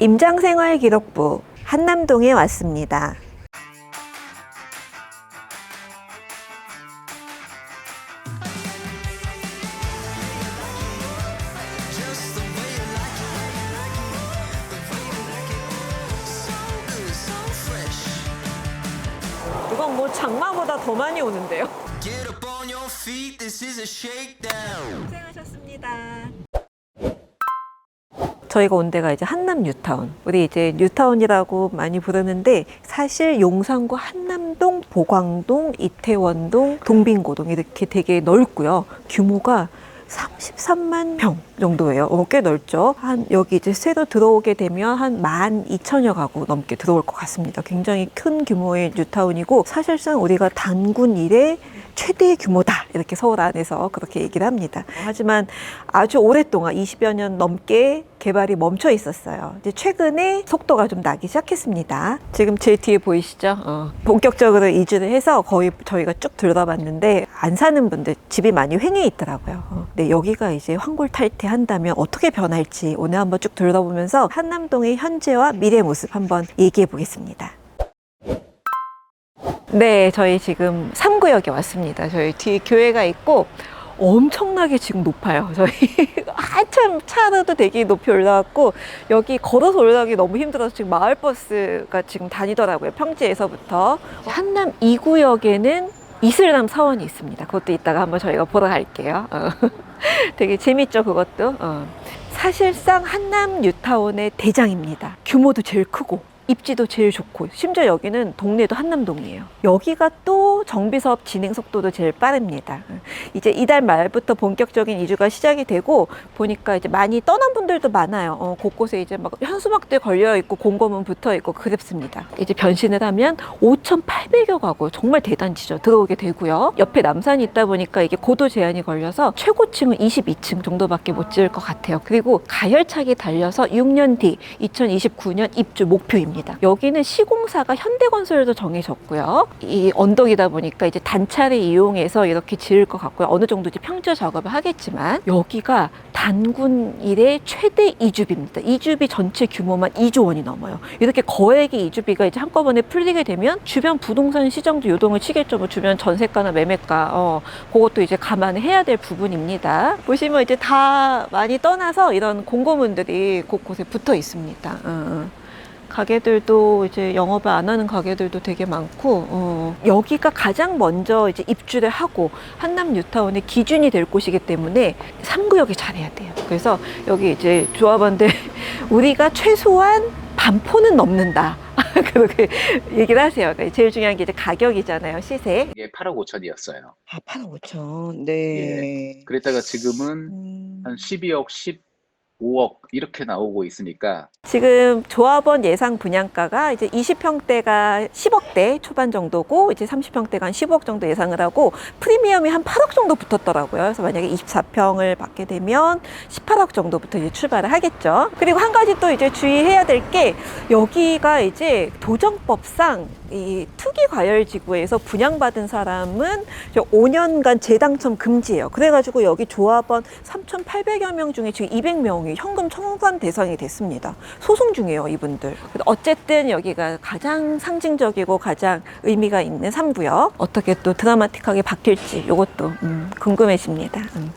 임장생활기록부 한남동에 왔습니다. 이건 뭐 장마보다 더 많이 오는데요. 고생하셨습니다. 저희가 온 데가 이제 한남 뉴타운. 우리 이제 뉴타운이라고 많이 부르는데 사실 용산구 한남동, 보광동, 이태원동, 동빙고동 이렇게 되게 넓고요. 규모가 33만 평 정도예요. 어, 꽤 넓죠. 한 여기 이제 새로 들어오게 되면 한 12,000여 가구 넘게 들어올 것 같습니다. 굉장히 큰 규모의 뉴타운이고 사실상 우리가 단군 이래 최대 규모다 이렇게 서울 안에서 그렇게 얘기를 합니다. 하지만 아주 오랫동안 20여 년 넘게 개발이 멈춰 있었어요. 이제 최근에 속도가 좀 나기 시작했습니다. 지금 제 뒤에 보이시죠? 어, 본격적으로 이주를 해서 거의 저희가 쭉 둘러봤는데 안 사는 분들 집이 많이 횡해 있더라고요. 어, 네, 여기가 이제 황골탈퇴한다면 어떻게 변할지 오늘 한번 쭉 둘러보면서 한남동의 현재와 미래 모습 한번 얘기해 보겠습니다. 네, 저희 지금 3구역에 왔습니다. 저희 뒤에 교회가 있고 엄청나게 지금 높아요. 저희 한참 차로도 되게 높이 올라왔고 여기 걸어서 올라가기 너무 힘들어서 지금 마을버스가 지금 다니더라고요. 평지에서부터 한남 2구역에는 이슬람 사원이 있습니다. 그것도 이따가 한번 저희가 보러 갈게요. 어. 되게 재밌죠, 그것도. 어. 사실상 한남 뉴타운의 대장입니다. 규모도 제일 크고 입지도 제일 좋고 심지어 여기는 동네도 한남동이에요. 여기가 또 정비 사업 진행 속도도 제일 빠릅니다. 이제 이달 말부터 본격적인 이주가 시작이 되고 보니까 이제 많이 떠난 분들도 많아요. 어, 곳곳에 이제 막 현수막들 걸려 있고 공고문 붙어 있고 그랬습니다. 이제 변신을 하면 5,800여 가구 정말 대단지죠. 들어오게 되고요. 옆에 남산이 있다 보니까 이게 고도 제한이 걸려서 최고층은 22층 정도밖에 못 지을 것 같아요. 그리고 가열차게 달려서 6년 뒤 2029년 입주 목표입니다. 여기는 시공사가 현대건설도 정해졌고요. 이 언덕이다 보니까 이제 단차를 이용해서 이렇게 지을 것 같고요. 어느 정도 이제 평저 작업을 하겠지만 여기가 단군 일의 최대 이주비입니다. 이주비 전체 규모만 2조 원이 넘어요. 이렇게 거액의 이주비가 이제 한꺼번에 풀리게 되면 주변 부동산 시장도 요동을 치겠죠. 뭐 주변 전세가나 매매가 어, 그것도 이제 감안해야 될 부분입니다. 보시면 이제 다 많이 떠나서 이런 공고문들이 곳곳에 붙어 있습니다. 어, 어. 가게들도 이제 영업을 안 하는 가게들도 되게 많고 어, 여기가 가장 먼저 이제 입주를 하고 한남 뉴타운의 기준이 될 곳이기 때문에 3구역이 잘해야 돼요. 그래서 여기 이제 조합원들 우리가 최소한 반포는 넘는다. 그렇게 얘기를 하세요. 그러니까 제일 중요한 게 이제 가격이잖아요. 시세. 이게 8억 5천이었어요. 아, 8억 5천. 네. 그랬다가 지금은 음. 한 12억, 15억 이렇게 나오고 있으니까 지금 조합원 예상 분양가가 이제 20평대가 10억대 초반 정도고 이제 30평대가 한 15억 정도 예상을 하고 프리미엄이 한 8억 정도 붙었더라고요. 그래서 만약에 24평을 받게 되면 18억 정도부터 이제 출발을 하겠죠. 그리고 한 가지 또 이제 주의해야 될 게 여기가 이제 도정법상 이 투기 과열 지구에서 분양받은 사람은 5년간 재당첨 금지예요. 그래가지고 여기 조합원 3,800여 명 중에 지금 200명이 현금 청산 대상이 됐습니다. 소송 중이에요, 이분들. 어쨌든 여기가 가장 상징적이고 가장 의미가 있는 3구역. 어떻게 또 드라마틱하게 바뀔지 이것도 음, 궁금해집니다. 음.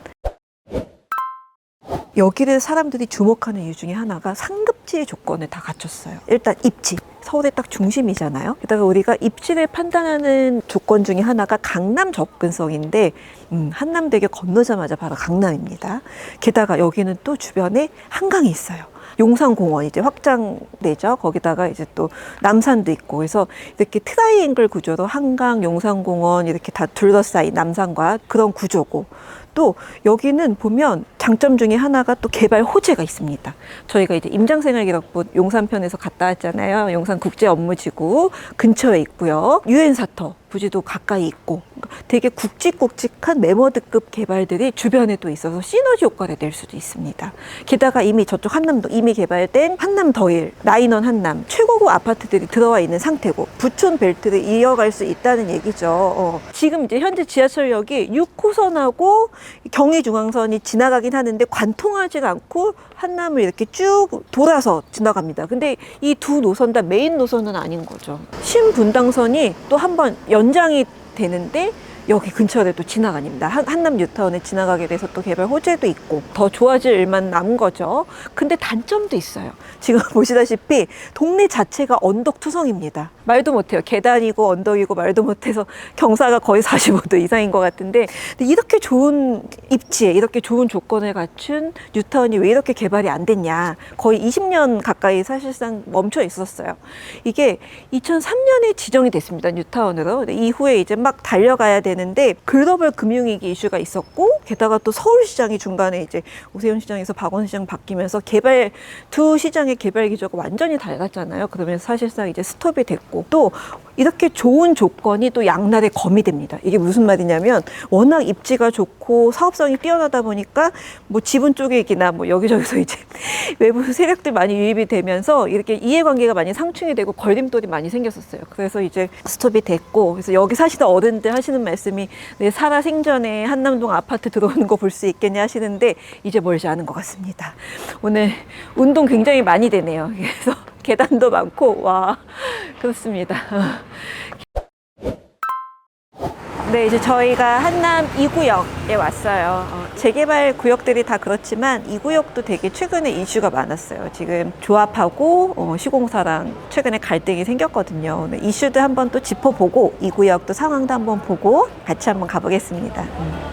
여기를 사람들이 주목하는 이유 중에 하나가 상급지의 조건을 다 갖췄어요. 일단 입지. 서울의 딱 중심이잖아요. 게다가 우리가 입지를 판단하는 조건 중에 하나가 강남 접근성인데 음, 한남대교 건너자마자 바로 강남입니다. 게다가 여기는 또 주변에 한강이 있어요. 용산공원 이제 확장되죠. 거기다가 이제 또 남산도 있고 그래서 이렇게 트라이앵글 구조로 한강, 용산공원 이렇게 다 둘러싸인 남산과 그런 구조고 또 여기는 보면 장점 중에 하나가 또 개발 호재가 있습니다. 저희가 이제 임장생활기록부 용산편에서 갔다 왔잖아요. 용산 국제 업무지구 근처에 있고요. 유엔 사터 부지도 가까이 있고 되게 굵직굵직한 메머드급 개발들이 주변에 또 있어서 시너지 효과를 낼 수도 있습니다. 게다가 이미 저쪽 한남도 이미 개발된 한남 더일, 라인원 한남 최고급 아파트들이 들어와 있는 상태고 부촌 벨트를 이어갈 수 있다는 얘기죠. 어. 지금 이제 현재 지하철역이 6호선하고 경의중앙선이 지나가긴 하는데 관통하지 않고 한남을 이렇게 쭉 돌아서 지나갑니다. 근데 이 두 노선 다 메인 노선은 아닌 거죠. 신분당선이 또 한번 연 장이 되는데 여기 근처에 또 지나가닙니다. 한, 한남 뉴타운에 지나가게 돼서 또 개발 호재도 있고 더 좋아질 일만 남은 거죠. 근데 단점도 있어요. 지금 보시다시피 동네 자체가 언덕 투성입니다. 말도 못해요. 계단이고 언덕이고 말도 못해서 경사가 거의 45도 이상인 것 같은데 이렇게 좋은 입지에 이렇게 좋은 조건을 갖춘 뉴타운이 왜 이렇게 개발이 안 됐냐. 거의 20년 가까이 사실상 멈춰 있었어요. 이게 2003년에 지정이 됐습니다. 뉴타운으로. 이후에 이제 막 달려가야 되는데 글로벌 금융위기 이슈가 있었고 게다가 또 서울시장이 중간에 이제 오세훈 시장에서 박원 시장 바뀌면서 개발 두 시장의 개발 기조가 완전히 달랐잖아요. 그러면서 사실상 이제 스톱이 됐고 또 이렇게 좋은 조건이 또 양날의 검이 됩니다. 이게 무슨 말이냐면 워낙 입지가 좋고 사업성이 뛰어나다 보니까 뭐 지분 쪼개기나 뭐 여기저기서 이제 외부 세력들 많이 유입이 되면서 이렇게 이해관계가 많이 상충이 되고 걸림돌이 많이 생겼었어요. 그래서 이제 스톱이 됐고 그래서 여기 사시는 어른들 하시는 말씀이 내 살아 생전에 한남동 아파트 들어오는 거 볼 수 있겠냐 하시는데 이제 멀지 않은 것 같습니다. 오늘 운동 굉장히 많이 되네요. 그래서 계단도 많고 와 그렇습니다. 네, 이제 저희가 한남 2구역에 왔어요. 어, 재개발 구역들이 다 그렇지만 이 구역도 되게 최근에 이슈가 많았어요. 지금 조합하고 어, 시공사랑 최근에 갈등이 생겼거든요. 이슈도 한번 또 짚어보고 이 구역도 상황도 한번 보고 같이 한번 가보겠습니다.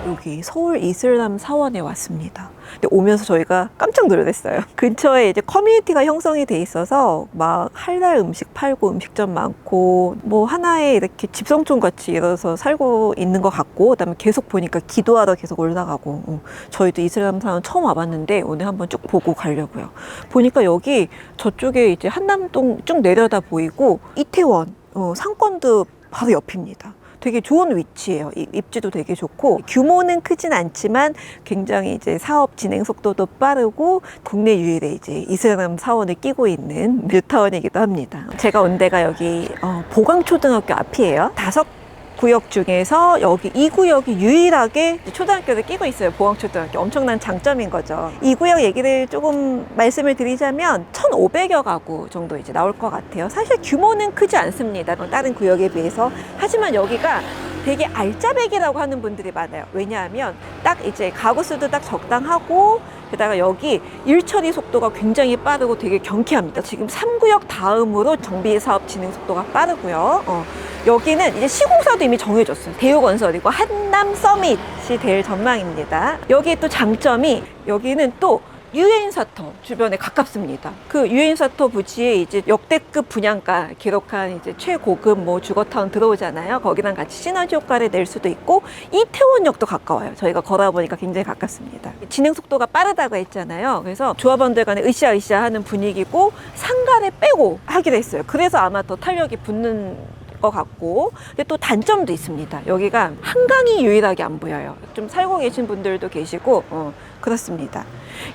여기 서울 이슬람 사원에 왔습니다. 근데 오면서 저희가 깜짝 놀랐어요. 근처에 이제 커뮤니티가 형성이 돼 있어서 막 할랄 음식 팔고 음식점 많고 뭐 하나의 이렇게 집성촌 같이 이어서 살고 있는 것 같고 그다음에 계속 보니까 기도하러 계속 올라가고 어, 저희도 이슬람 사원 처음 와봤는데 오늘 한번 쭉 보고 가려고요. 보니까 여기 저쪽에 이제 한남동 쭉 내려다 보이고 이태원 어, 상권도 바로 옆입니다. 되게 좋은 위치예요. 이- 입지도 되게 좋고 규모는 크진 않지만 굉장히 이제 사업 진행 속도도 빠르고 국내 유일의 이제 이슬람 사원을 끼고 있는 뉴타운이기도 합니다. 제가 온 데가 여기 어, 보강초등학교 앞이에요. 다섯 구역 중에서 여기 이 구역이 유일하게 초등학교를 끼고 있어요. 보강초등학교. 엄청난 장점인 거죠. 이 구역 얘기를 조금 말씀을 드리자면 1,500여 가구 정도 이제 나올 것 같아요. 사실 규모는 크지 않습니다. 다른 구역에 비해서. 하지만 여기가 되게 알짜배기라고 하는 분들이 많아요. 왜냐하면 딱 이제 가구 수도 딱 적당하고 게다가 여기 일 처리 속도가 굉장히 빠르고 되게 경쾌합니다. 지금 3구역 다음으로 정비 사업 진행 속도가 빠르고요. 어, 여기는 이제 시공사도 이미 정해졌어요. 대우건설이고 한남 서밋이 될 전망입니다. 여기에 또 장점이 여기는 또 유엔사터 주변에 가깝습니다. 그 유엔사터 부지에 이제 역대급 분양가 기록한 이제 최고급 뭐 주거타운 들어오잖아요. 거기랑 같이 시너지 효과를 낼 수도 있고 이태원역도 가까워요. 저희가 걸어와 보니까 굉장히 가깝습니다. 진행 속도가 빠르다고 했잖아요. 그래서 조합원들 간에 으쌰으쌰 하는 분위기고 상가를 빼고 하기로 했어요. 그래서 아마 더 탄력이 붙는 것 같고 근데 또 단점도 있습니다. 여기가 한강이 유일하게 안 보여요. 좀 살고 계신 분들도 계시고 어, 그렇습니다.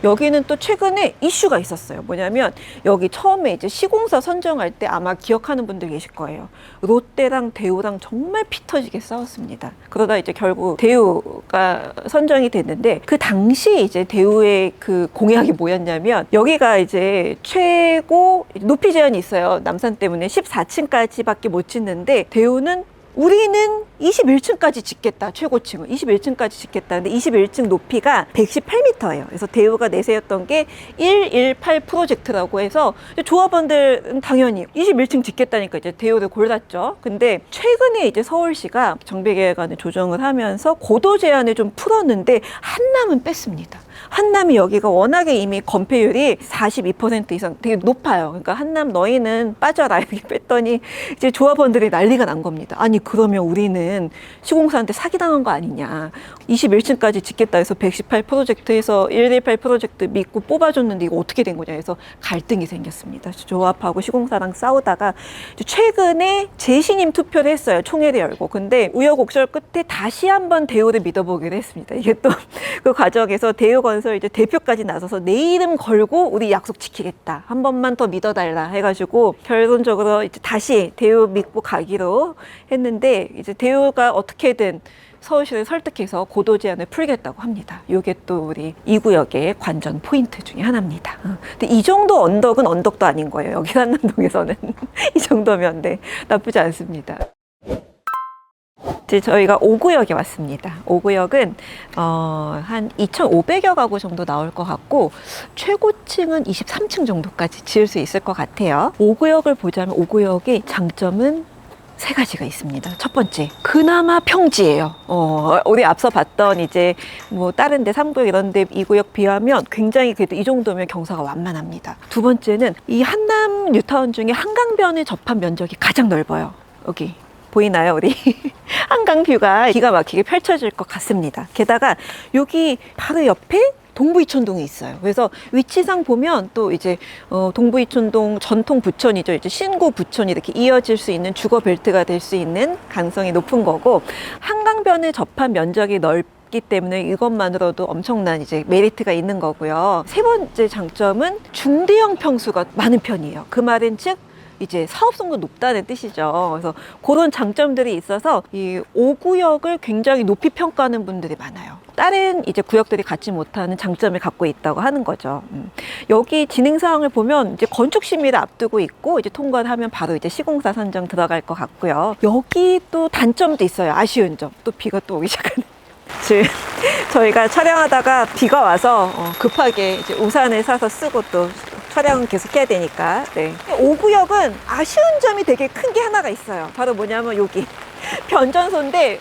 여기는 또 최근에 이슈가 있었어요. 뭐냐면 여기 처음에 이제 시공사 선정할 때 아마 기억하는 분들 계실 거예요. 롯데랑 대우랑 정말 피 터지게 싸웠습니다. 그러다 이제 결국 대우가 선정이 됐는데 그 당시 이제 대우의 그 공약이 뭐였냐면 여기가 이제 최고 높이 제한이 있어요. 남산 때문에 14층까지밖에 못 짓는데 대우는 우리는 21층까지 짓겠다. 최고층은 21층까지 짓겠다. 근데 21층 높이가 118m예요. 그래서 대우가 내세웠던 게 118 프로젝트라고 해서 조합원들은 당연히 21층 짓겠다니까 이제 대우를 골랐죠. 근데 최근에 이제 서울시가 정비계획안을 조정을 하면서 고도 제한을 좀 풀었는데 한남은 뺐습니다. 한남이 여기가 워낙에 이미 건폐율이 42% 이상 되게 높아요. 그러니까 한남 너희는 빠져라 이렇게 뺐더니 이제 조합원들이 난리가 난 겁니다. 아니 그러면 우리는 시공사한테 사기당한 거 아니냐. 21층까지 짓겠다 해서 118 프로젝트에서 118 프로젝트 믿고 뽑아줬는데 이거 어떻게 된 거냐 해서 갈등이 생겼습니다. 조합하고 시공사랑 싸우다가 최근에 재신임 투표를 했어요. 총회를 열고. 근데 우여곡절 끝에 다시 한번 대우를 믿어보기로 했습니다. 이게 또 그 과정에서 대우 건설 이제 대표까지 나서서 내 이름 걸고 우리 약속 지키겠다. 한 번만 더 믿어달라 해가지고 결론적으로 이제 다시 대우 믿고 가기로 했는데 이제 대우가 어떻게든 서울시를 설득해서 고도 제한을 풀겠다고 합니다. 이게 또 우리 이 구역의 관전 포인트 중에 하나입니다. 어. 근데 이 정도 언덕은 언덕도 아닌 거예요. 여기 한남동에서는 이 정도면 네, 나쁘지 않습니다. 이제 저희가 5구역에 왔습니다. 5구역은 어, 한 2,500여 가구 정도 나올 것 같고 최고층은 23층 정도까지 지을 수 있을 것 같아요. 5구역을 보자면 5구역의 장점은 세 가지가 있습니다. 첫 번째, 그나마 평지예요. 어, 우리 앞서 봤던 이제 뭐 다른 데 3구역 이런 데 2구역 비하면 굉장히 그래도 이 정도면 경사가 완만합니다. 두 번째는 이 한남 뉴타운 중에 한강변에 접한 면적이 가장 넓어요. 여기 보이나요, 우리? 한강 뷰가 기가 막히게 펼쳐질 것 같습니다. 게다가 여기 바로 옆에 동부이촌동이 있어요. 그래서 위치상 보면 또 이제 어, 동부이촌동 전통 부촌이죠. 이제 신고 부촌이 이렇게 이어질 수 있는 주거 벨트가 될 수 있는 가능성이 높은 거고 한강변에 접한 면적이 넓 기 때문에 이것만으로도 엄청난 이제 메리트가 있는 거고요. 세 번째 장점은 중대형 평수가 많은 편이에요. 그 말은 즉 이제 사업성도 높다는 뜻이죠. 그래서 그런 장점들이 있어서 이 5구역을 굉장히 높이 평가하는 분들이 많아요. 다른 이제 구역들이 갖지 못하는 장점을 갖고 있다고 하는 거죠. 음. 여기 진행 사항을 보면 이제 건축 심의를 앞두고 있고 이제 통과를 하면 바로 이제 시공사 선정 들어갈 것 같고요. 여기 또 단점도 있어요. 아쉬운 점. 또 비가 또 오기 시작하는. 지금 저희가 촬영하다가 비가 와서 어, 급하게 이제 우산을 사서 쓰고 또 촬영 계속 해야 되니까. 네. 5구역은 아쉬운 점이 되게 큰 게 하나가 있어요. 바로 뭐냐면 여기 변전소인데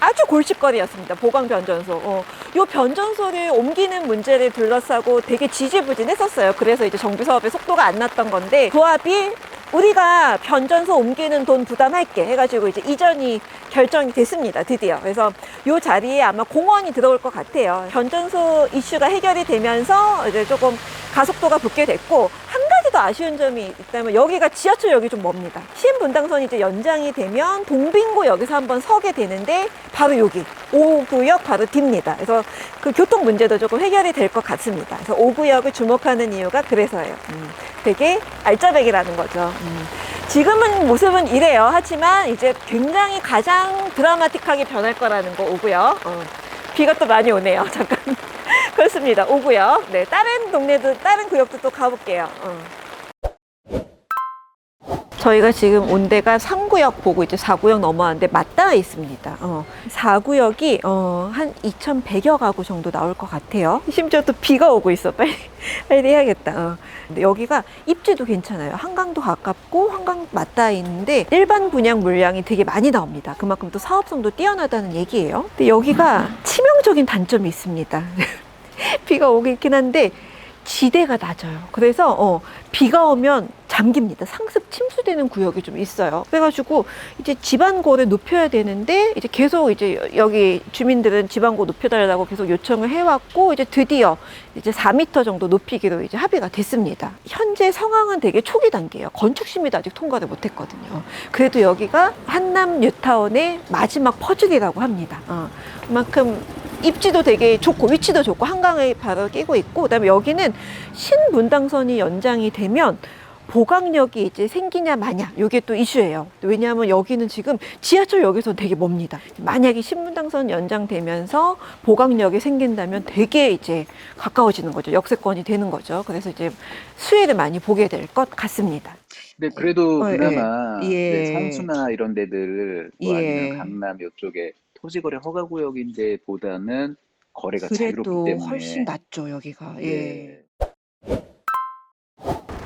아주 골칫거리였습니다. 보강 변전소. 어, 요 변전소를 옮기는 문제를 둘러싸고 되게 지지부진했었어요. 그래서 이제 정비 사업의 속도가 안 났던 건데 조합이 우리가 변전소 옮기는 돈 부담할게 해가지고 이제 이전이 결정이 됐습니다. 드디어. 그래서 요 자리에 아마 공원이 들어올 것 같아요. 변전소 이슈가 해결이 되면서 이제 조금 가속도가 붙게 됐고 한 더 아쉬운 점이 있다면 여기가 지하철역이 좀 멉니다. 신분당선이 이제 연장이 되면 동빙고 여기서 한번 서게 되는데 바로 여기 5구역 바로 뒤입니다. 그래서 그 교통 문제도 조금 해결이 될 것 같습니다. 그래서 5구역을 주목하는 이유가 그래서예요. 음, 되게 알짜배기라는 거죠. 음. 지금은 모습은 이래요. 하지만 이제 굉장히 가장 드라마틱하게 변할 거라는 거 오고요. 어, 비가 또 많이 오네요. 잠깐. 그렇습니다. 오고요. 네, 다른 동네도 다른 구역도 또 가볼게요. 어. 저희가 지금 온 데가 3구역 보고 이제 4구역 넘어왔는데 맞닿아 있습니다. 어, 4구역이 어, 한 2,100여 가구 정도 나올 것 같아요. 심지어 또 비가 오고 있어. 빨리, 빨리 해야겠다. 어. 근데 여기가 입지도 괜찮아요. 한강도 가깝고 한강 맞닿아 있는데 일반 분양 물량이 되게 많이 나옵니다. 그만큼 또 사업성도 뛰어나다는 얘기예요. 근데 여기가 치명적인 단점이 있습니다. 비가 오긴 한데 지대가 낮아요. 그래서 어, 비가 오면 잠깁니다. 상습 침수되는 구역이 좀 있어요. 그래가지고 이제 집안고를 높여야 되는데 이제 계속 이제 여기 주민들은 집안고 높여달라고 계속 요청을 해왔고 이제 드디어 이제 4m 정도 높이기로 이제 합의가 됐습니다. 현재 상황은 되게 초기 단계예요. 건축 심의도 아직 통과를 못했거든요. 그래도 여기가 한남 뉴타운의 마지막 퍼즐이라고 합니다. 어, 그만큼 입지도 되게 좋고 위치도 좋고 한강에 바로 끼고 있고 그다음에 여기는 신분당선이 연장이 되면 보강역이 이제 생기냐 마냐 이게 또 이슈예요. 왜냐하면 여기는 지금 지하철역에서 되게 멉니다. 만약에 신분당선 연장되면서 보강역이 생긴다면 되게 이제 가까워지는 거죠. 역세권이 되는 거죠. 그래서 이제 수혜를 많이 보게 될 것 같습니다. 근데 그래도 어, 예. 그나마 예. 네, 성수나 이런 데들 뭐 예. 아니면 강남 이쪽에 토지거래 허가구역인데 보다는 거래가 자유롭기 그래도 때문에 훨씬 낫죠 여기가. 예. 예.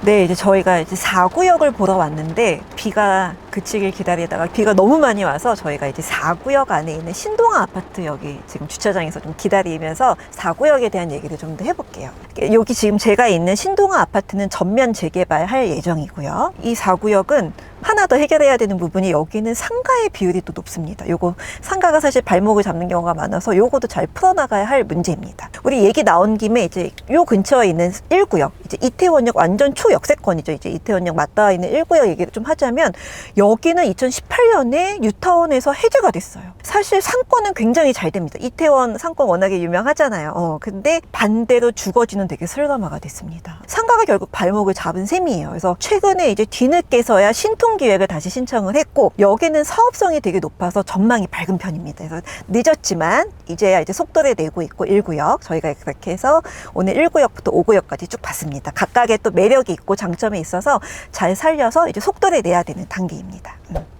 네, 이제 저희가 이제 4구역을 보러 왔는데 비가 그치길 기다리다가 비가 너무 많이 와서 저희가 이제 4구역 안에 있는 신동아 아파트 여기 지금 주차장에서 좀 기다리면서 4구역에 대한 얘기를 좀 더 해볼게요. 여기 지금 제가 있는 신동아 아파트는 전면 재개발할 예정이고요. 이 4구역은 하나 더 해결해야 되는 부분이 여기는 상가의 비율이 또 높습니다. 요거 상가가 사실 발목을 잡는 경우가 많아서 요거도 잘 풀어나가야 할 문제입니다. 우리 얘기 나온 김에 이제 요 근처에 있는 1구역, 이제 이태원역 완전 초역세권이죠. 이제 이태원역 맞닿아 있는 1구역 얘기를 좀 하자면 여기는 2018년에 뉴타운에서 해제가 됐어요. 사실 상권은 굉장히 잘 됩니다. 이태원 상권 워낙에 유명하잖아요. 어, 근데 반대로 주거지는 되게 슬럼화가 됐습니다. 상가가 결국 발목을 잡은 셈이에요. 그래서 최근에 이제 뒤늦게서야 신통 기획을 다시 신청을 했고 여기는 사업성이 되게 높아서 전망이 밝은 편입니다. 그래서 늦었지만 이제야 이제 속도를 내고 있고 1구역 저희가 그렇게 해서 오늘 1구역부터 5구역까지 쭉 봤습니다. 각각의 또 매력이 있고 장점이 있어서 잘 살려서 이제 속도를 내야 되는 단계입니다. 음.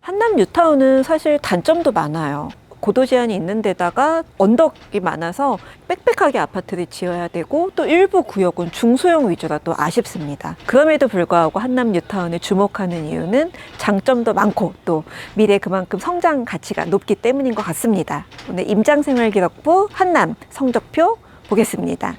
한남 뉴타운은 사실 단점도 많아요. 고도 제한이 있는 데다가 언덕이 많아서 빽빽하게 아파트를 지어야 되고 또 일부 구역은 중소형 위주라 또 아쉽습니다. 그럼에도 불구하고 한남 뉴타운을 주목하는 이유는 장점도 많고 또 미래 그만큼 성장 가치가 높기 때문인 것 같습니다. 오늘 임장생활기록부 한남 성적표 보겠습니다.